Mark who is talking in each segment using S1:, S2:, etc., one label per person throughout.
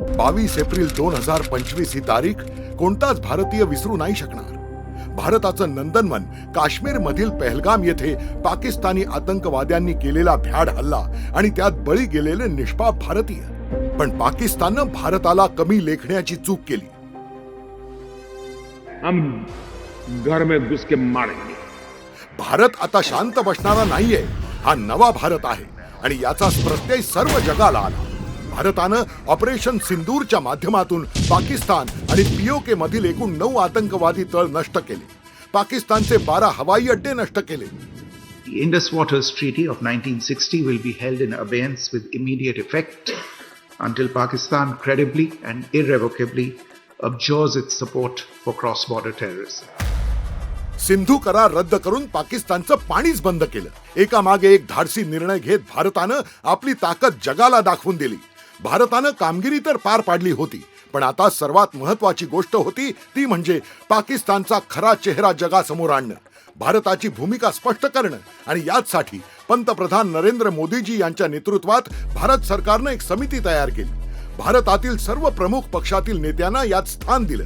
S1: बावीस एप्रिल दोन हजार पंचवीस ही तारीख कोणताच भारतीय विसरू नाही शकणार. भारताचं नंदनवन काश्मीर मधील पहलगाम येथे पाकिस्तानी आतंकवाद्यांनी केलेला भ्याड हल्ला आणि त्यात बळी गेलेले निष्पाप भारतीय. पण पाकिस्ताननं भारताला कमी लेखण्याची चूक केली.
S2: हम घर में घुस के मारेंगे.
S1: भारत आता शांत बसणारा नाहीये. हा नवा भारत आहे आणि याचा प्रत्यय सर्व जगाला आला. भारतानं ऑपरेशन सिंदूरच्या माध्यमातून पाकिस्तान आणि पीओके मधील एकूण नऊ आतंकवादी तळ नष्ट केले. पाकिस्तानचे बारा हवाई अड्डे नष्ट केले.
S3: Indus waters treaty of nineteen sixty will be held in abeyance with immediate effect until Pakistan credibly and irrevocably abjures it support for cross border terrorism
S1: Sindhu करार रद्द करून पाकिस्तानचं पाणीच बंद केलं. एका मागे एक धाडसी निर्णय घेत भारतानं आपली ताकद जगाला दाखवून दिली. भारतानं कामगिरी तर पार पाडली होती पण आता सर्वात महत्वाची गोष्ट होती ती म्हणजे पाकिस्तानचा खरा चेहरा जगासमोर आणणं. भारताची भूमिका स्पष्ट करणं आणि याचसाठी पंतप्रधान नरेंद्र मोदीजी यांच्या नेतृत्वात भारत सरकारनं एक समिती तयार केली. भारतातील सर्व प्रमुख पक्षातील नेत्यांना यात स्थान दिलं.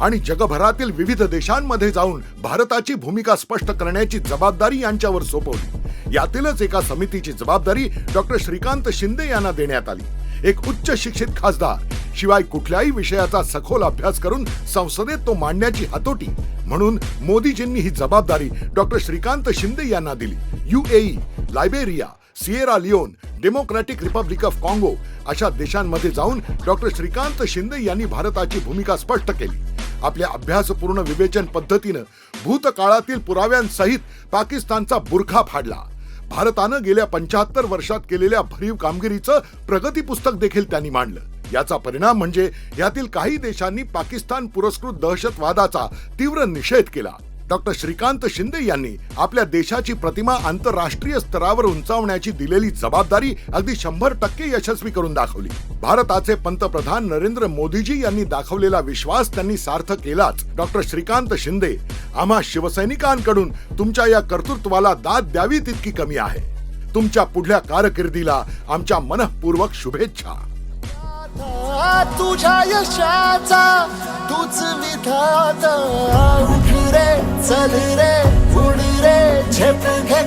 S1: आणि जगभरातील विविध देशांमध्ये जाऊन भारताची भूमिका स्पष्ट करण्याची जबाबदारी यांच्यावर सोपवली. यातीलच एका समितीची जबाबदारी डॉक्टर श्रीकांत शिंदे यांना देण्यात आली. एक उच्च शिक्षित खासदार शिवाय कुठल्याही विषयाचा सखोल अभ्यास करून संसदेत तो मांडण्याची हातोटी म्हणून मोदीजींनी ही जबाबदारी डॉक्टर श्रीकांत शिंदे यांना दिली. UAE Liberia Sierra Leone Democratic Republic of Congo अशा देशांमध्ये जाऊन डॉक्टर श्रीकांत शिंदे यांनी भारताची भूमिका स्पष्ट केली. आपल्या अभ्यासपूर्ण विवेचन पद्धतीनं भूतकाळातील पुराव्यांसहित पाकिस्तानचा बुरखा फाडला. भारतानं गेल्या पंच्याहत्तर वर्षात केलेल्या भरीव कामगिरीचं प्रगती पुस्तक देखील त्यांनी मांडलं. याचा परिणाम म्हणजे यातील काही देशांनी पाकिस्तान पुरस्कृत दहशतवादाचा तीव्र निषेध केला. डॉक्टर श्रीकांत शिंदे यांनी आपल्या देशाची प्रतिमा आंतरराष्ट्रीय स्तरावर उंचावण्याची दिलेली जबाबदारी अगदी शंभर टक्के यशस्वी करून दाखवली. भारताचे पंतप्रधान नरेंद्र मोदीजी यांनी दाखवलेला विश्वास त्यांनी सार्थ केलाच. डॉक्टर श्रीकांत शिंदे आम्हा शिवसैनिकांकडून तुमच्या या कर्तृत्वाला दाद द्यावी तितकी कमी आहे. तुमच्या पुढल्या कारकिर्दीला आमच्या मनःपूर्वक शुभेच्छा.
S4: तुझ्या यशाचा तूच विधाता. चल रे उड रे झेप घे